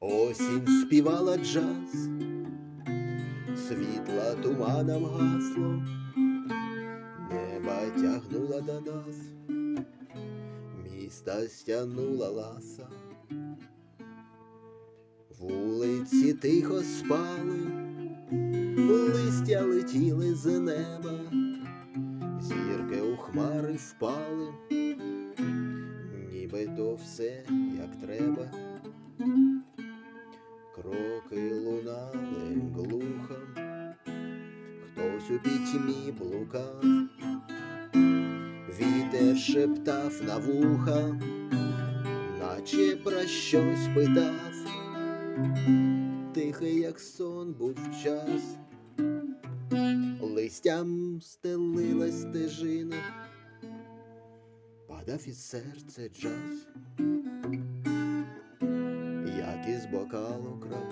Осінь співала джаз, світла туманом гасло, неба тягнула до нас, міста стягнула ласа, вулиці тихо спали, листя летіли з неба, зірки у хмари впали, ніби то все як треба. У пітьмі блукав, вітер шептав на вуха, наче про щось питав, тихий, як сон був час, листям стелилась стежина, падав із серця джаз. Як із бокалу кров.